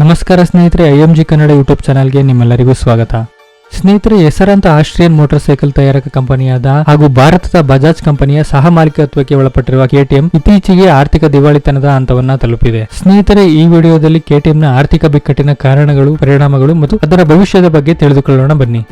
ನಮಸ್ಕಾರ ಸ್ನೇಹಿತರೆ, I M G Kannada YouTube ಚಾನಲ್ಗೆ ನಿಮ್ಮೆಲ್ಲರಿಗೂ ಸ್ವಾಗತ. ಸ್ನೇಹಿತರೆ, ಹೆಸರಂತ ಆಸ್ಟ್ರಿಯನ್ ಮೋಟಾರ್ ಸೈಕಲ್ ತಯಾರಕ ಕಂಪನಿಯಾದ ಹಾಗೂ ಭಾರತದ ಬಜಾಜ್ ಕಂಪನಿಯ ಸಹ ಮಾಲೀಕತ್ವಕ್ಕೆ ಒಳಪಟ್ಟಿರುವ ಕೆಟಿಎಂ ಇತ್ತೀಚೆಗೆ ಆರ್ಥಿಕ ದಿವಾಳಿತನದ ಹಂತವನ್ನ ತಲುಪಿದೆ. ಸ್ನೇಹಿತರೆ, ಈ ವಿಡಿಯೋದಲ್ಲಿ ಕೆಟಿಎಂನ ಆರ್ಥಿಕ ಬಿಕ್ಕಟ್ಟಿನ ಕಾರಣಗಳು, ಪರಿಣಾಮಗಳು ಮತ್ತು ಅದರ ಭವಿಷ್ಯದ ಬಗ್ಗೆ ತಿಳಿದುಕೊಳ್ಳೋಣ ಬನ್ನಿ.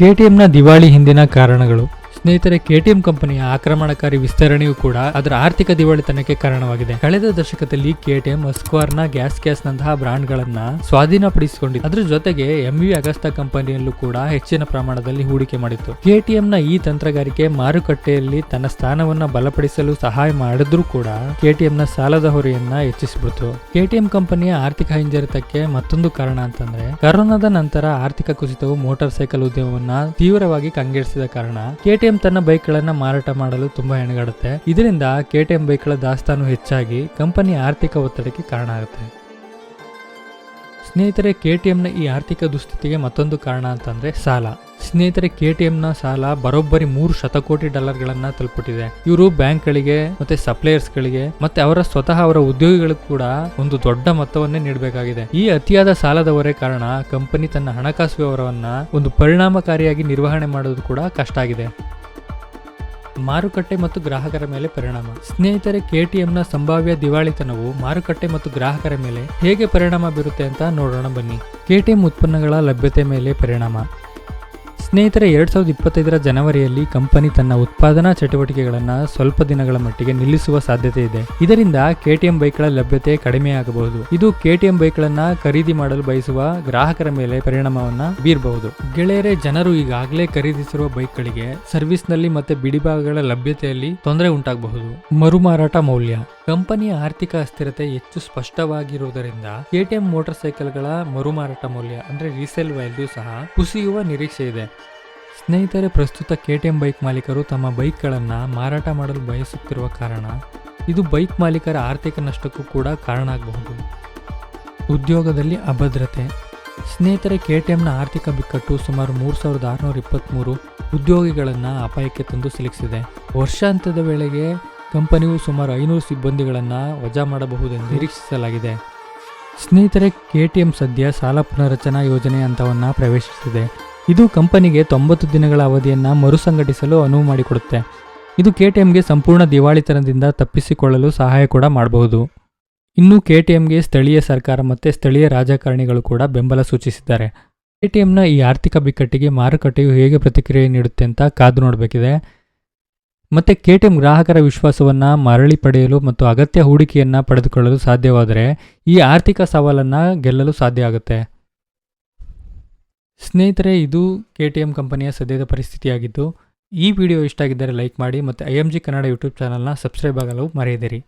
ಕೆಟಿಎಂನ ದಿವಾಳಿ ಹಿಂದಿನ ಕಾರಣಗಳು. ಸ್ನೇಹಿತರೆ ಕೆಟಿಎಂ ಕಂಪನಿಯ ಆಕ್ರಮಣಕಾರಿ ವಿಸ್ತರಣೆಯೂ ಕೂಡ ಅದರ ಆರ್ಥಿಕ ದಿವಾಳಿತನಕ್ಕೆ ಕಾರಣವಾಗಿದೆ. ಕಳೆದ ದಶಕದಲ್ಲಿ ಕೆಟಿಎಂ ಅಸ್ಕ್ವಾರ್ನ ಗ್ಯಾಸ್ ಗ್ಯಾಸ್ ನಂತಹ ಬ್ರಾಂಡ್ಗಳನ್ನ ಸ್ವಾಧೀನಪಡಿಸಿಕೊಂಡಿದೆ. ಅದರ ಜೊತೆಗೆ ಎಂವಿ ಅಗಸ್ತಾ ಕಂಪನಿಯಲ್ಲೂ ಕೂಡ ಹೆಚ್ಚಿನ ಪ್ರಮಾಣದಲ್ಲಿ ಹೂಡಿಕೆ ಮಾಡಿತ್ತು. ಕೆಟಿಎಂನ ಈ ತಂತ್ರಗಾರಿಕೆ ಮಾರುಕಟ್ಟೆಯಲ್ಲಿ ತನ್ನ ಸ್ಥಾನವನ್ನ ಬಲಪಡಿಸಲು ಸಹಾಯ ಮಾಡಿದ್ರೂ ಕೂಡ ಕೆಟಿಎಂನ ಸಾಲದ ಹೊರೆಯನ್ನ ಹೆಚ್ಚಿಸಿಬಿಡ್ತು. ಕೆಟಿಎಂ ಕಂಪನಿಯ ಆರ್ಥಿಕ ಹಿಂಜರಿತಕ್ಕೆ ಮತ್ತೊಂದು ಕಾರಣ ಅಂತಂದ್ರೆ, ಕರೋನಾದ ನಂತರ ಆರ್ಥಿಕ ಕುಸಿತವು ಮೋಟಾರ್ ಸೈಕಲ್ ಉದ್ಯಮವನ್ನ ತೀವ್ರವಾಗಿ ಕಂಗೆಡಿಸಿದ ಕಾರಣ ಕೆಟಿಎಂ ತನ್ನ ಬೈಕ್ಗಳನ್ನು ಮಾರಾಟ ಮಾಡಲು ತುಂಬಾ ಹೆಣಗಾಡುತ್ತೆ. ಇದರಿಂದ ಕೆಟಿಎಂ ಬೈಕ್ಗಳ ದಾಸ್ತಾನು ಹೆಚ್ಚಾಗಿ ಕಂಪನಿ ಆರ್ಥಿಕ ಒತ್ತಡಕ್ಕೆ ಕಾರಣ ಆಗುತ್ತೆ. ಸ್ನೇಹಿತರೆ ಕೆಟಿಎಂನ ಈ ಆರ್ಥಿಕ ದುಸ್ಥಿತಿಗೆ ಮತ್ತೊಂದು ಕಾರಣ ಅಂತಂದ್ರೆ ಸಾಲ. ಸ್ನೇಹಿತರೆ ಕೆಟಿಎಂನ ಸಾಲ ಬರೋಬ್ಬರಿ ಮೂರು ಶತಕೋಟಿ ಡಾಲರ್ಗಳನ್ನ ತಲುಪಿಟ್ಟಿದೆ ಇವರು ಬ್ಯಾಂಕ್ಗಳಿಗೆ ಮತ್ತೆ ಸಪ್ಲೈಯರ್ಸ್ಗಳಿಗೆ ಮತ್ತೆ ಅವರ ಸ್ವತಃ ಅವರ ಉದ್ಯೋಗಿಗಳಿಗೂ ಕೂಡ ಒಂದು ದೊಡ್ಡ ಮೊತ್ತವನ್ನೇ ನೀಡಬೇಕಾಗಿದೆ. ಈ ಅತಿಯಾದ ಸಾಲದ ಹೊರೆ ಕಾರಣ ಕಂಪನಿ ತನ್ನ ಹಣಕಾಸು ವ್ಯವಹಾರವನ್ನ ಒಂದು ಪರಿಣಾಮಕಾರಿಯಾಗಿ ನಿರ್ವಹಣೆ ಮಾಡೋದು ಕೂಡ ಕಷ್ಟ ಆಗಿದೆ. ಮಾರುಕಟ್ಟೆ ಮತ್ತು ಗ್ರಾಹಕರ ಮೇಲೆ ಪರಿಣಾಮ. ಸ್ನೇಹಿತರೆ ಕೆಟಿಎಂನ ಸಂಭಾವ್ಯ ದಿವಾಳಿತನವು ಮಾರುಕಟ್ಟೆ ಮತ್ತು ಗ್ರಾಹಕರ ಮೇಲೆ ಹೇಗೆ ಪರಿಣಾಮ ಬೀರುತ್ತೆ ಅಂತ ನೋಡೋಣ ಬನ್ನಿ. ಕೆಟಿಎಂ ಉತ್ಪನ್ನಗಳ ಲಭ್ಯತೆ ಮೇಲೆ ಪರಿಣಾಮ. ಸ್ನೇಹಿತರೆ, ಎರಡ್ ಸಾವಿರದ ಇಪ್ಪತ್ತೈದರ ಜನವರಿಯಲ್ಲಿ ಕಂಪನಿ ತನ್ನ ಉತ್ಪಾದನಾ ಚಟುವಟಿಕೆಗಳನ್ನು ಸ್ವಲ್ಪ ದಿನಗಳ ಮಟ್ಟಿಗೆ ನಿಲ್ಲಿಸುವ ಸಾಧ್ಯತೆ ಇದೆ. ಇದರಿಂದ ಕೆಟಿಎಂ ಬೈಕ್ಗಳ ಲಭ್ಯತೆ ಕಡಿಮೆಯಾಗಬಹುದು ಇದು ಕೆಟಿಎಂ ಬೈಕ್ಗಳನ್ನ ಖರೀದಿ ಮಾಡಲು ಬಯಸುವ ಗ್ರಾಹಕರ ಮೇಲೆ ಪರಿಣಾಮವನ್ನ ಬೀರಬಹುದು. ಗೆಳೆಯರೆ, ಜನರು ಈಗಾಗಲೇ ಖರೀದಿಸಿರುವ ಬೈಕ್ಗಳಿಗೆ ಸರ್ವಿಸ್ನಲ್ಲಿ ಮತ್ತೆ ಬಿಡಿಭಾಗಗಳ ಲಭ್ಯತೆಯಲ್ಲಿ ತೊಂದರೆ ಉಂಟಾಗಬಹುದು. ಮರುಮಾರಾಟ ಮೌಲ್ಯ. ಕಂಪನಿಯ ಆರ್ಥಿಕ ಅಸ್ಥಿರತೆ ಹೆಚ್ಚು ಸ್ಪಷ್ಟವಾಗಿರುವುದರಿಂದ ಕೆಟಿಎಂ ಮೋಟಾರ್ ಸೈಕಲ್ಗಳ ಮರುಮಾರಾಟ ಮೌಲ್ಯ, ಅಂದರೆ ರೀಸೇಲ್ ವ್ಯಾಲ್ಯೂ ಸಹ ಕುಸಿಯುವ ನಿರೀಕ್ಷೆ ಇದೆ. ಸ್ನೇಹಿತರೆ, ಪ್ರಸ್ತುತ ಕೆಟಿಎಂ ಬೈಕ್ ಮಾಲೀಕರು ತಮ್ಮ ಬೈಕ್ಗಳನ್ನು ಮಾರಾಟ ಮಾಡಲು ಬಯಸುತ್ತಿರುವ ಕಾರಣ ಇದು ಬೈಕ್ ಮಾಲೀಕರ ಆರ್ಥಿಕ ನಷ್ಟಕ್ಕೂ ಕೂಡ ಕಾರಣ ಆಗಬಹುದು. ಉದ್ಯೋಗದಲ್ಲಿ ಅಭದ್ರತೆ. ಸ್ನೇಹಿತರೆ, ಕೆಟಿಎಂನ ಆರ್ಥಿಕ ಬಿಕ್ಕಟ್ಟು ಸುಮಾರು ಮೂರು ಸಾವಿರದ ಆರುನೂರ ಇಪ್ಪತ್ತ್ಮೂರು ಉದ್ಯೋಗಿಗಳನ್ನು ಅಪಾಯಕ್ಕೆ ತಂದು ಸಿಲುಕಿಸಿದೆ. ವರ್ಷಾಂತ್ಯದ ವೇಳೆಗೆ ಕಂಪನಿಯು ಸುಮಾರು ಐನೂರು ಸಿಬ್ಬಂದಿಗಳನ್ನು ವಜಾ ಮಾಡಬಹುದೆಂದು ನಿರೀಕ್ಷಿಸಲಾಗಿದೆ. ಸ್ನೇಹಿತರೆ, ಕೆ ಟಿ ಎಂ ಸದ್ಯ ಸಾಲ ಪುನರಚನಾ ಯೋಜನೆ ಹಂತವನ್ನು ಪ್ರವೇಶಿಸಿದೆ. ಇದು ಕಂಪನಿಗೆ ತೊಂಬತ್ತು ದಿನಗಳ ಅವಧಿಯನ್ನು ಮರುಸಂಘಟಿಸಲು ಅನುವು ಮಾಡಿಕೊಡುತ್ತೆ. ಇದು ಕೆ ಟಿ ಎಂಗೆ ಸಂಪೂರ್ಣ ದಿವಾಳಿತನದಿಂದ ತಪ್ಪಿಸಿಕೊಳ್ಳಲು ಸಹಾಯ ಕೂಡ ಮಾಡಬಹುದು. ಇನ್ನು ಕೆ ಟಿ ಎಂಗೆ ಸ್ಥಳೀಯ ಸರ್ಕಾರ ಮತ್ತು ಸ್ಥಳೀಯ ರಾಜಕಾರಣಿಗಳು ಕೂಡ ಬೆಂಬಲ ಸೂಚಿಸಿದ್ದಾರೆ. ಕೆ ಟಿ ಎಂನ ಈ ಆರ್ಥಿಕ ಬಿಕ್ಕಟ್ಟಿಗೆ ಮಾರುಕಟ್ಟೆಯು ಹೇಗೆ ಪ್ರತಿಕ್ರಿಯೆ ನೀಡುತ್ತೆ ಅಂತ ಕಾದು ನೋಡಬೇಕಿದೆ. ಮತ್ತೆ ಕೆಟಿಎಂ ಗ್ರಾಹಕರ ವಿಶ್ವಾಸವನ್ನು ಮರಳಿ ಪಡೆಯಲು ಮತ್ತು ಅಗತ್ಯ ಹೂಡಿಕೆಯನ್ನು ಪಡೆದುಕೊಳ್ಳಲು ಸಾಧ್ಯವಾದರೆ ಈ ಆರ್ಥಿಕ ಸವಾಲನ್ನು ಗೆಲ್ಲಲು ಸಾಧ್ಯ ಆಗುತ್ತೆ. ಸ್ನೇಹಿತರೆ, ಇದು ಕೆ ಟಿ ಎಂ ಕಂಪನಿಯ ಸದ್ಯದ ಪರಿಸ್ಥಿತಿಯಾಗಿದ್ದು, ಈ ವಿಡಿಯೋ ಇಷ್ಟ ಆಗಿದ್ದರೆ ಲೈಕ್ ಮಾಡಿ ಮತ್ತು I M G Kannada YouTube ಚಾನಲ್ನ ಸಬ್ಸ್ಕ್ರೈಬ್ ಆಗಲು ಮರೆಯದಿರಿ.